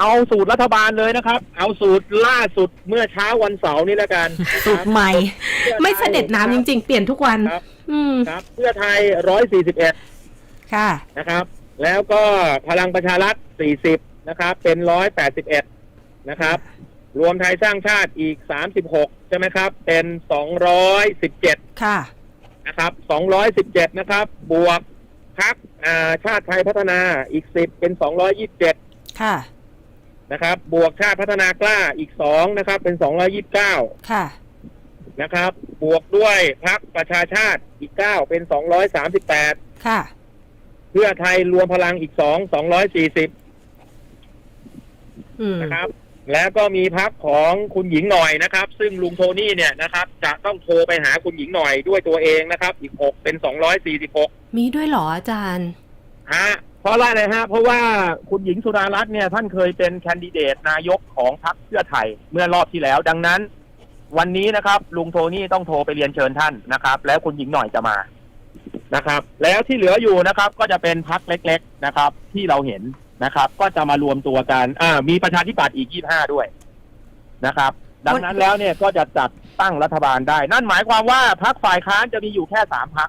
เอาสูตรรัฐบาลเลยนะครับ เอาสูตรล่าสุดเมื่อเช้าวันเสาร์นี้แล้วกันสูตรใหม่ ไม่เสด็จน้ำจริง ๆ เปลี่ยนทุกวันครับอืมครับ เพื่อไทยร้อยสี่สิบเอ็ดค่ะนะครับ แล้วก็พลังประชารัฐสี่สิบนะครับ เป็นร้อยแปดสิบเอ็ดนะครับ รวมไทยสร้างชาติอีกสามสิบหกใช่ไหมครับ เป็นสองร้อยสิบเจ็ดค่ะนะครับสองร้อยสิบเจ็ดนะครับ บวกพักชาติไทยพัฒนาอีกสิบเป็นสองร้อยยี่สิบเจ็ดค่ะ นะครับ บวกชาติพัฒนากล้าอีกสองนะครับ เป็นสองร้อยี่สิบเก้าค่ะนะครับ บวกด้วยพักประชาชาติอีกเก้าเป็นสองร้อยสามสิบแปดค่ะ เพื่อไทยรวมพลังอีกสองสองร้อยสี่สิบอืมนะครับ แล้วก็มีพักของคุณหญิงหน่อยนะครับ ซึ่งลุงโทนี่เนี่ยนะครับ จะต้องโทรไปหาคุณหญิงหน่อยด้วยตัวเองนะครับ อีกหกเป็นสองร้อยสี่สิบหกมีด้วยเหรออาจารย์ฮะ เพราะอะไรฮะ เพราะว่าคุณหญิงสุดารัตน์เนี่ยท่านเคยเป็นแคนดิเดตนายกของพรรคเพื่อไทยเมื่อรอบที่แล้ว ดังนั้น วันนี้นะครับ ลุงโทนี่ต้องโทรไปเรียนเชิญท่านนะครับ แล้วคุณหญิงหน่อยจะมานะครับ แล้วที่เหลืออยู่นะครับ ก็จะเป็นพรรคเล็ก ๆนะครับ ที่เราเห็นนะครับ ก็จะมารวมตัวกันอ่ามีประชาธิปัตย์อีก25ด้วยนะครับ ดังนั้นแล้วเนี่ยก็จะจัดตั้งรัฐบาลได้ นั่นหมายความว่าพรรคฝ่ายค้านจะมีอยู่แค่สามพรรค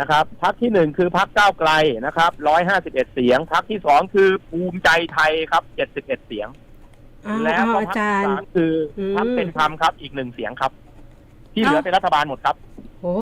นะครับพักที่หนึ่งคือพักก้าวไกลนะครับร้อยห้าสิบเอ็ดเสียงพักที่สองคือภูมิใจไทยครับเจ็ดสิบเอ็ดเสียงอ้าวแล้วก็อาพักจารที่ย์สามคืออมพักเป็นธรรมครับอีกหนึ่งเสียงครับ ที่เหลือเอ้าเป็นรัฐบาลหมดครับ